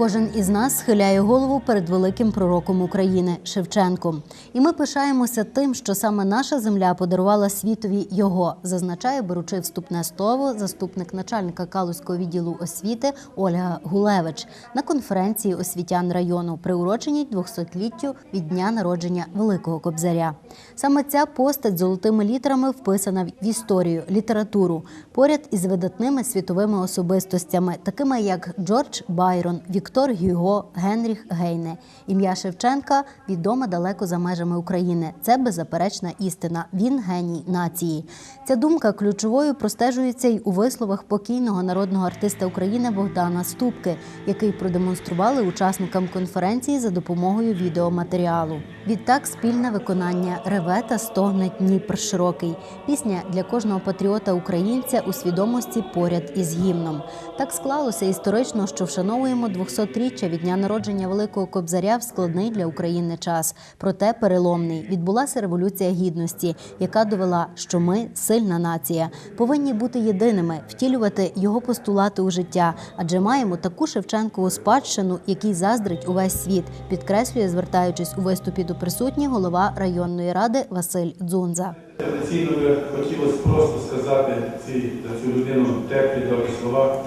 Кожен із нас схиляє голову перед великим пророком України Шевченком. І ми пишаємося тим, що саме наша земля подарувала світові його, зазначає, беручи вступне слово, заступник начальника Калузького відділу освіти Ольга Гулевич на конференції освітян району, приуроченій 200-літтю від дня народження Великого Кобзаря. Саме ця постать золотими літерами вписана в історію, літературу поряд із видатними світовими особистостями, такими як Джордж Байрон, Віктор Гюго, Генріх Гейне. Ім'я Шевченка відоме далеко за межами України. Це беззаперечна істина. Він геній нації. Ця думка ключовою простежується й у висловах покійного народного артиста України Богдана Ступки, який продемонстрували учасникам конференції за допомогою відеоматеріалу. Відтак спільне виконання реве та стогне Дніпр широкий. Пісня для кожного патріота українця у свідомості поряд із гімном. Так склалося історично, що вшановуємо 200-річчя від дня народження Великого Кобзаря в складний для України час. Проте переломний відбулася революція гідності, яка довела, що ми сильна нація, повинні бути єдиними, втілювати його постулати у життя, адже маємо таку Шевченкову спадщину, якій заздрить увесь світ, підкреслює, звертаючись у виступі до присутніх голова районної ради Василь Дзунза. Традиційно хотілося просто сказати ці, за цю людину теплі добрі слова,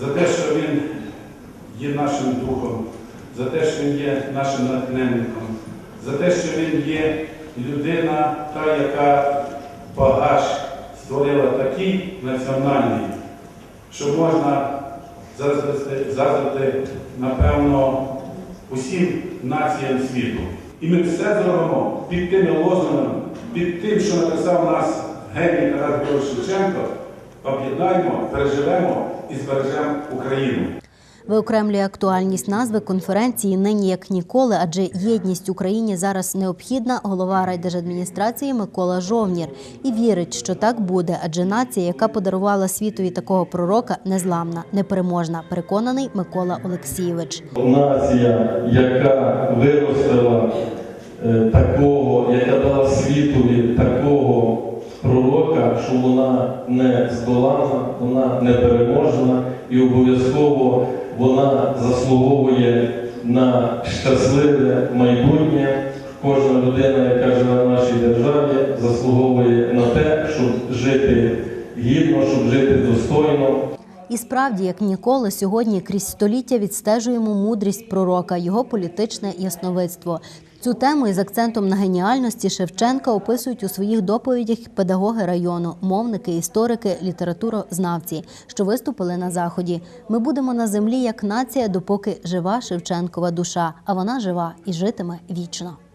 за те, що він є нашим духом, за те, що він є нашим натхненником, за те, що він є людина, та, яка багаж створила такий національний, що можна заздрити, напевно, усім націям світу. І ми все зробимо під тими лозунгами, під тим, що написав нас геній Тарас Григорович Шевченко, об'єднаємо, переживемо і збережемо Україну. Виокремлює актуальність назви конференції нині як ніколи, адже єдність Україні зараз необхідна. Голова райдержадміністрації Микола Жовнір і вірить, що так буде, адже нація, яка подарувала світові такого пророка, незламна, непереможна. Переконаний Микола Олексійович. Нація, яка виростила е, такого, яка дала пророка, що вона не здолана, вона не переможена і обов'язково вона заслуговує на щасливе майбутнє. Кожна людина, яка живе в нашій державі, заслуговує на те, щоб жити гідно, щоб жити достойно. І справді, як ніколи, сьогодні крізь століття відстежуємо мудрість пророка, його політичне ясновидство. Цю тему із акцентом на геніальності Шевченка описують у своїх доповідях педагоги району, мовники, історики, літературознавці, що виступили на заході. Ми будемо на землі як нація, допоки жива Шевченкова душа, а вона жива і житиме вічно.